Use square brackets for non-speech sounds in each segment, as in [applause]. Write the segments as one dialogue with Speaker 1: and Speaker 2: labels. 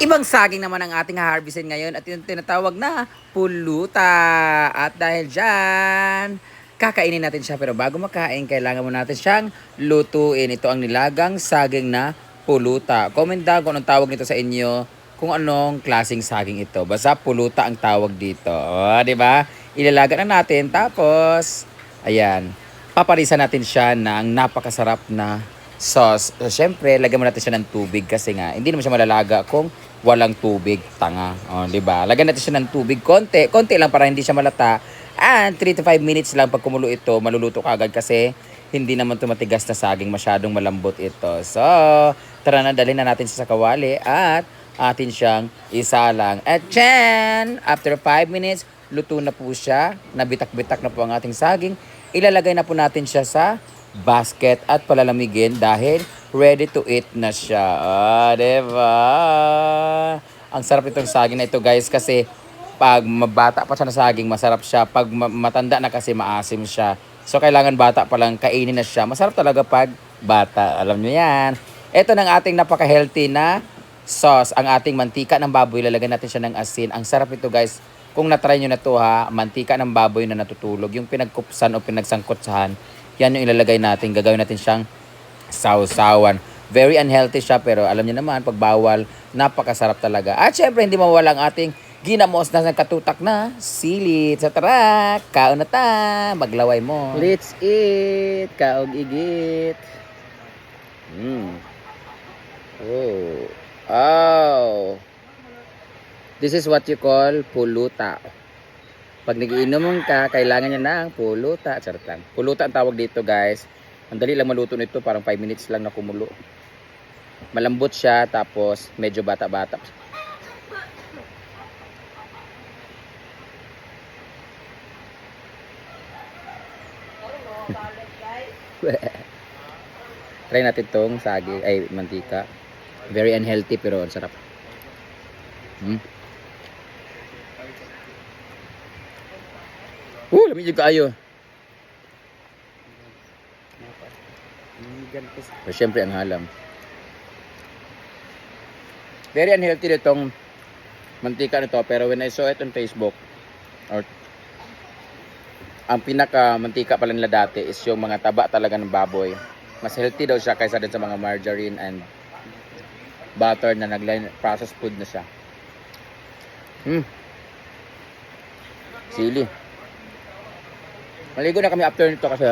Speaker 1: Ibang saging naman ang ating harvestin ngayon at yung tinatawag na puluta. At dahil dyan, kakainin natin siya. Pero bago makain, kailangan mo natin siyang lutuin. Ito ang nilagang saging na puluta. Comment down kung anong tawag nito sa inyo, kung anong klaseng saging ito. Basta puluta ang tawag dito. O, di ba? Ilalaga na natin. Tapos, ayan, paparisan natin siya ng napakasarap na sauce. So, Siyempre, lagyan mo natin siya ng tubig kasi nga, hindi naman siya malalaga kung walang tubig. Tanga. O, di ba? Lagyan natin siya ng tubig. Konti. Konti lang para hindi siya malata. And 3 to 5 minutes lang pag kumulo ito, maluluto ka agad kasi hindi naman tumatigas na saging, masyadong malambot ito. So, tara na, dalhin na natin siya sa kawali at atin siyang isalang. At then, after 5 minutes, luto na po siya. Nabitak-bitak na po ang ating saging. Ilalagay na po natin siya sa basket at palalamigin dahil ready to eat na siya. Ah, diba? Ang sarap itong saging na ito guys kasi pag mabata pa siya na saging, masarap siya. Pag ma- matanda na kasi maasim siya. So kailangan bata pa lang kainin na siya. Masarap talaga pag bata. Alam nyo yan. Ito ng ating napaka-healthy na sauce. Ang ating mantika ng baboy. Lalagyan natin siya ng asin. Ang sarap ito guys. Kung natry nyo na to ha, mantika ng baboy na natutulog. Yung pinagkupsan o pinagsangkotsahan. Yan yung ilalagay natin. Gagawin natin siyang sausawan. Very unhealthy siya pero alam niyo naman pag bawal, napakasarap talaga. At syempre hindi mawala ang ating ginamos na ng katutak na silit. Sa tara, kaon na ta, maglaway mo. Let's eat, kaog igit. Mm. Oh. Oh. This is what you call puluta. Pag nagiinom ka, kailangan niya ng puluta. Charot lang. Puluta ang tawag dito guys. Ang dali lang maluto nito, parang 5 minutes lang na kumulo. Malambot siya, tapos medyo bata-bata. [laughs] Try natin tong sagi, ay mantika. Very unhealthy pero ang sarap. Hmm. Uh, lamig yung Pero syempre ang halam. Very unhealthy nitong mantika nito pero when I saw it on Facebook or ang pinaka mantika pala nila dati is yung mga taba talaga ng baboy. Mas healthy daw siya kaysa din sa mga margarine and butter na nagline processed food na siya. Hmm. Sili. Maligo na kami after nito kasi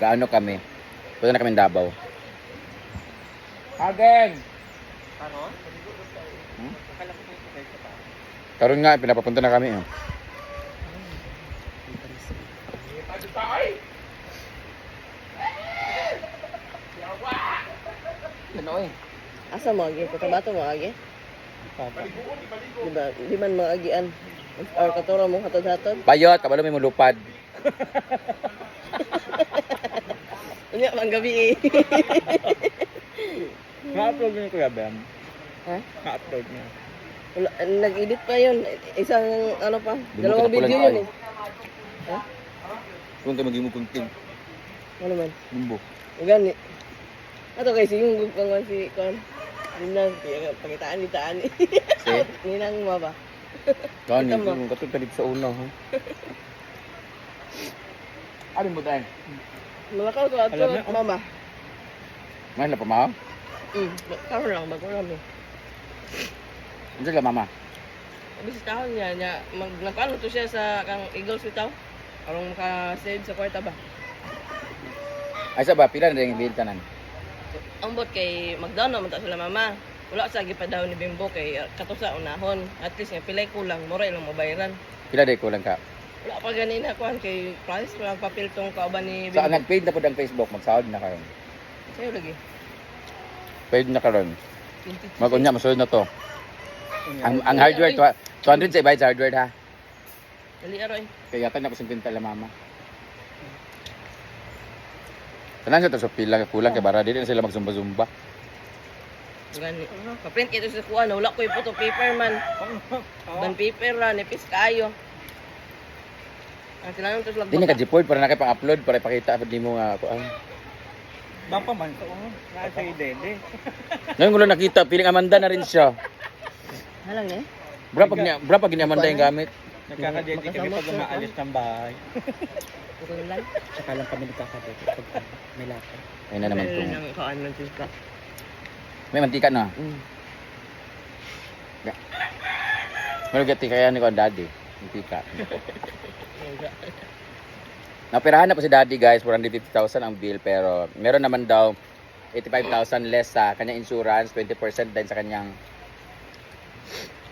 Speaker 1: gaano kami. Punta na kami Davao. Ageng! Hmm? Karoon nga, pinapapunta na kami. Oh. Ano eh?
Speaker 2: Asa mo agi? Katabato mo agi? Di ba? Di man mga agian. Or katuro mo hatod-hatod.
Speaker 1: Bayot, kabalo may mulupad. [laughs]
Speaker 2: Unya mang gabi eh. [laughs]
Speaker 3: Na-upload niyo Kuya Bam?
Speaker 2: Ha?
Speaker 3: Na-upload niya.
Speaker 2: Wala, Nag-edit pa yun. Isang ano pa.
Speaker 1: Di mo
Speaker 2: Dalawang
Speaker 1: kinapulan
Speaker 2: video yun
Speaker 1: ay.
Speaker 2: eh. Ha?
Speaker 3: Kung ka maging kunting.
Speaker 2: Ano man?
Speaker 3: Bumbo.
Speaker 2: Gani. Ato kay singog kang man si kon. Ninang kaya pakitaan ditaan eh.
Speaker 1: Si? [laughs]
Speaker 2: Ninang mo ba?
Speaker 1: Kani,
Speaker 2: Kita mo.
Speaker 1: kung katong talit sa una. Ha? Ano mo tayo?
Speaker 2: Malakaw ko ato
Speaker 3: Alam na, oh.
Speaker 2: mama.
Speaker 1: Ngayon na pa mao?
Speaker 2: Mm, karon lang bago rami.
Speaker 1: Ano sila mama?
Speaker 2: Abi sa taon niya niya mag nagpaano to siya sa kang Eagles bitaw. Arong maka-save sa kwarta ba?
Speaker 1: Ay sa ba, pila na rin yung tanan?
Speaker 2: Ang bot kay McDonald man ta sila mama. Wala sa pa daw ni Bimbo kay uh, katusa unahon. At least nga pilay kulang, mura ilang mabayaran.
Speaker 1: Pila day kulang ka?
Speaker 2: Wala pa ganina kuan kay price wala papel tong kauban ni
Speaker 1: Sa nag-paid na po ang Facebook, magsahod na karon.
Speaker 2: Sayo lagi.
Speaker 1: Paid na karon.
Speaker 2: 22.
Speaker 1: Magunya, masunod na to. Ang, ang hardware, twa- 200 sa ibayad sa hardware ha.
Speaker 2: Dali aroy.
Speaker 1: Kaya yata na ko 50 la mama. Tanan siya to sa pila kulang kay bara dili na sila magsumba-zumba.
Speaker 2: Gani. Pa-print ito sa kuan, wala ko yung photo paper man. [laughs] Ban paper ra nipis kayo. Ang kailangan to sa
Speaker 1: Dili ka Gport para na kay pang-upload para ipakita pud nimo nga kuan.
Speaker 3: Bapa man, so, oh, nasa yung dede.
Speaker 1: Ngayon ko lang nakita, piling Amanda na rin siya.
Speaker 2: Halang eh.
Speaker 1: Bra pag, ni- bra pag Amanda yung gamit.
Speaker 3: Nagkakadede kami pag umaalis ng bahay.
Speaker 2: Ito lang.
Speaker 4: Saka lang kami nagkakadete pag may lakad.
Speaker 1: Ayun na naman po.
Speaker 2: ng kaan ng tika.
Speaker 1: May mantika na.
Speaker 2: Mm.
Speaker 1: Meron kaya ni ko ang daddy. Mantika. [laughs] Napirahan na po si daddy guys, 450,000 ang bill pero meron naman daw 85,000 less sa kanyang insurance, 20% din sa kanyang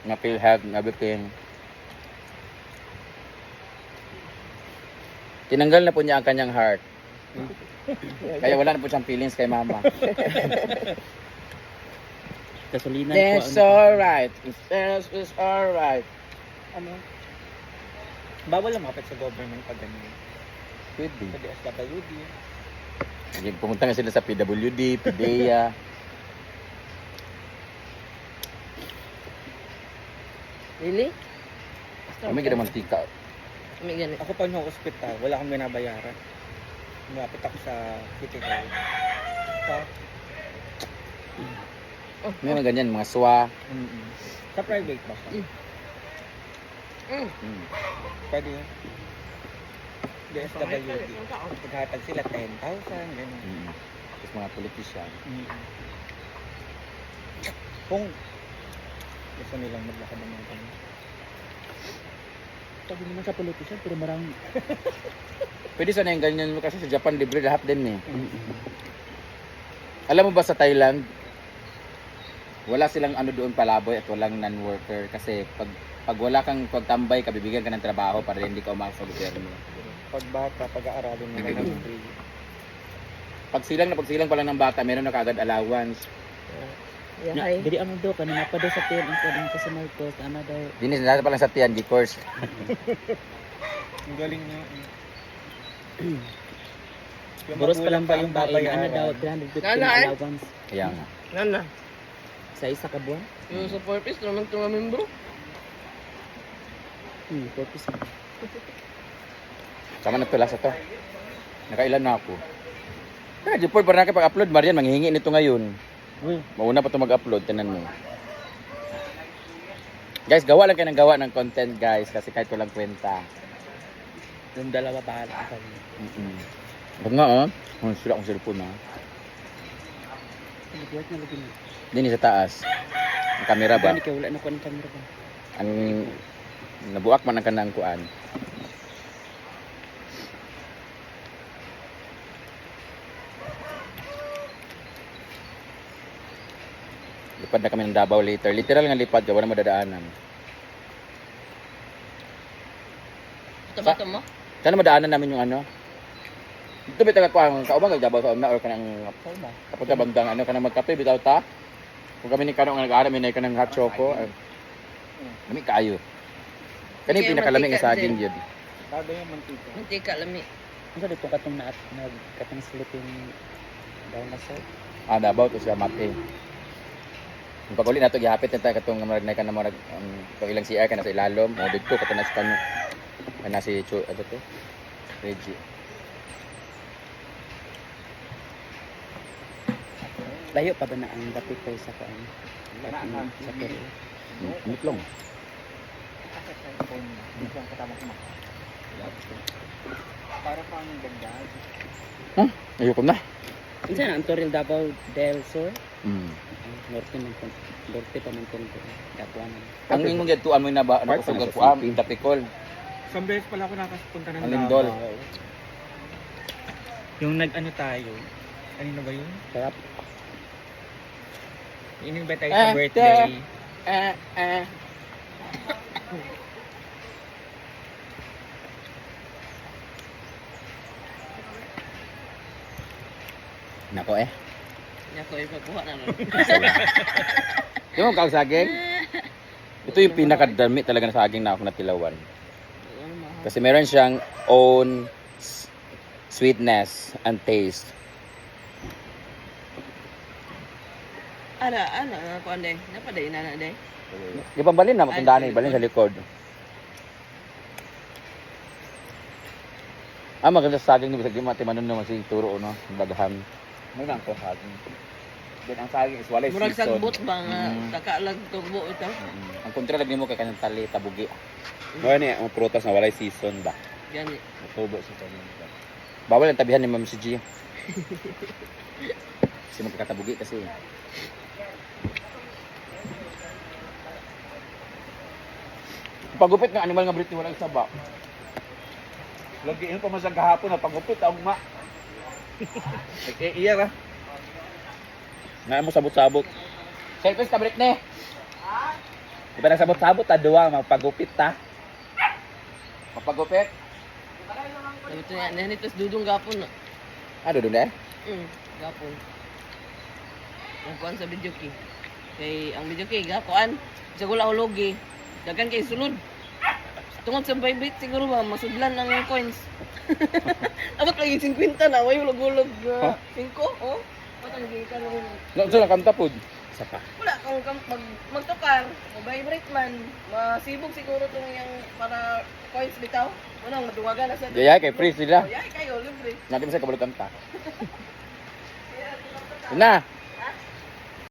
Speaker 1: nga PhilHealth, nga booking. Tinanggal na po niya ang kanyang heart. [laughs] Kaya wala na po siyang feelings kay mama.
Speaker 4: Gasolina
Speaker 1: That's
Speaker 4: ko.
Speaker 1: alright. It's, it's alright.
Speaker 3: Ano? Bawal lang mapit sa government pag ganyan.
Speaker 1: Pwede.
Speaker 3: Sa DSWD.
Speaker 1: Sige, pumunta nga sila sa PWD, PDEA. [laughs]
Speaker 2: Really?
Speaker 1: Kami gina mantika.
Speaker 2: Kami ganit.
Speaker 3: Ako pag ospital, wala akong binabayaran. Lumapit ako sa city hall. Sa,
Speaker 1: May mga ganyan, mga swa.
Speaker 3: mm sa private ba siya?
Speaker 2: Mm.
Speaker 1: Mm.
Speaker 3: Pwede yun. DSWD. Paghatag sila 10,000, gano'n.
Speaker 1: Mm. Tapos mga politician.
Speaker 3: Mm. Kung gusto nilang maglakad ng mga ganyan.
Speaker 4: Sabi naman sa politician, pero marami. [laughs]
Speaker 1: Pwede sana yung ganyan kasi sa Japan libre lahat din eh. Alam mo ba sa Thailand, wala silang ano doon palaboy at walang non-worker kasi pag pag wala kang pagtambay ka, bibigyan ka ng trabaho para hindi ka umasok sa gobyerno.
Speaker 3: Pag bata, pag-aaralin nila ng free.
Speaker 1: Pag silang na pag silang pa lang ng bata, meron na kagad allowance.
Speaker 2: Yeah, hi.
Speaker 4: Dili ano daw, kanina pa daw sa tiyan, ang kadang sa Marcos, ano daw.
Speaker 1: Dinis na pa lang sa tiyan, G-course. [laughs]
Speaker 3: Ang galing niya. Yung
Speaker 4: Buros pa lang ba yung babae na ano daw, 350
Speaker 2: Nana,
Speaker 4: na
Speaker 2: eh?
Speaker 4: allowance
Speaker 1: Kaya nga.
Speaker 2: Nana.
Speaker 4: sa isa ka buwan?
Speaker 2: Yung sa purpose naman ito nga membro.
Speaker 4: Hmm, purpose.
Speaker 1: Sama na to, lasa to. Nakailan na ako. Kaya, Jupol, para nakipag-upload, Marian, manghihingi nito ngayon.
Speaker 4: Uy,
Speaker 1: Mauna pa ito mag-upload, tinan mo. Guys, gawa lang kayo ng gawa ng content, guys, kasi kahit walang kwenta.
Speaker 4: yung dalawa bahala ka kami.
Speaker 1: Mm-mm. Huwag nga, oh. Oh, sila akong cellphone, ah.
Speaker 4: Nag-work na lagi na.
Speaker 1: Dini sa taas. Ang camera ba?
Speaker 4: Kay wala na ko ng camera ba?
Speaker 1: Ang nabuak man ang kanang kuan. Lipad na kami ng Davao later. Literal nga lipad ka, wala madadaanan.
Speaker 2: Ito ba ito mo?
Speaker 1: Sana madaanan namin yung ano? Dito ba taga kuan kaubang kag Davao sa una or kanang kapunta bandang ano kanang magkape bitaw ta? Kung kami ni kanong nag-aaral may kanang hot choco. ay, Lami kayo. Kani
Speaker 2: Kaya
Speaker 1: pinakalamig
Speaker 2: mantika,
Speaker 1: saging
Speaker 2: Jen.
Speaker 1: yun.
Speaker 3: Sabi yung mantika.
Speaker 2: Mantika lami.
Speaker 4: Ano dito katong na nag katong sleeping down na sir?
Speaker 1: Ah, Davao to sa Mate. Yung pag-uli na ito, gihapit na tayo katong na ka na marag, um, itong ilang CR ka na sa ilalom. O dito, katong nasa kano. Ay, nasi, Chu, ano to? Reggie.
Speaker 4: Layo pa ba na ang dapit ko sa kuan? Sa Korea.
Speaker 1: Hmm, Mitlong.
Speaker 3: Para pang ganda.
Speaker 1: Ayoko na.
Speaker 4: Na ang Toril Davao del Sur?
Speaker 1: Mm.
Speaker 4: Norte man kon. Norte pa man kon ko. Dapuanan.
Speaker 1: Ang ingong gatuan mo na ba, ano sa
Speaker 3: city.
Speaker 1: tapikol.
Speaker 3: Isang beses pala ako nakapunta ng
Speaker 1: Ang lindol.
Speaker 3: Davao. Yung nag-ano tayo. Kanino ba yun?
Speaker 4: Sarap.
Speaker 3: In-invite tayo
Speaker 1: Eh,
Speaker 3: sa birthday.
Speaker 1: Eh, eh. Nako eh.
Speaker 2: Niya ko ipagkuha na nun. [laughs]
Speaker 1: Di mo kang saging? Ito yung pinakadami talaga na saging na ako natilawan.
Speaker 2: Ano?
Speaker 1: Kasi meron siyang own sweetness and taste.
Speaker 2: Ana, ana ko ande. Napaday na na day.
Speaker 1: Di ba balin na matundaan eh, balin sa likod. Ah, maganda sa saging ni Bisag di mati manon naman si Turo no, bagahan. Muna ang kuhag. Then ang saging is walay
Speaker 2: Murag
Speaker 1: season.
Speaker 2: sagbot ba nga
Speaker 1: Mm.
Speaker 2: takalag tugbo ito.
Speaker 1: Mm. Ang kontra lagi mo kay kanang tali tabugi.
Speaker 3: Mo ni ang prutas na walay season ba.
Speaker 2: Gani.
Speaker 3: Natubo sa kanila.
Speaker 1: Bawal ang tabihan ni Ma'am si Gia. [laughs] kasi magkakatabugi kasi. Pagupit ng animal nga Britney walang saba.
Speaker 3: Lagi yun pa man sa gahapon na pagupit ang ma. [laughs] Nag-iya ra. Na mo sabot-sabot.
Speaker 1: Selfies ka Britney.
Speaker 3: Di ba nagsabot-sabot ta duwa magpagupit ta.
Speaker 1: Kapagupit.
Speaker 2: Sabi ito nga, nanitos dudong gapon na.
Speaker 1: Ano doon eh?
Speaker 2: Mm, gapon. Ang kuan sa video key. Kay ang video key gakuan. Sa gula hulogi. Dagan kay sulod. Tungod sa vibrate siguro ba masudlan ng coins. [laughs] Abot yung 50 na, way uh, 5 oh. Patang gika nung
Speaker 1: Ano sa kanta pod?
Speaker 3: Isa pa.
Speaker 2: wala kang kang mag magtukar, vibrate man, masibog siguro tong yung para coins bitaw. Wala maduwagan na sa.
Speaker 1: Yaya kay free sila.
Speaker 2: Oh, yay kayo libre.
Speaker 1: Natin sa kabalo kanta. [laughs] Yun na.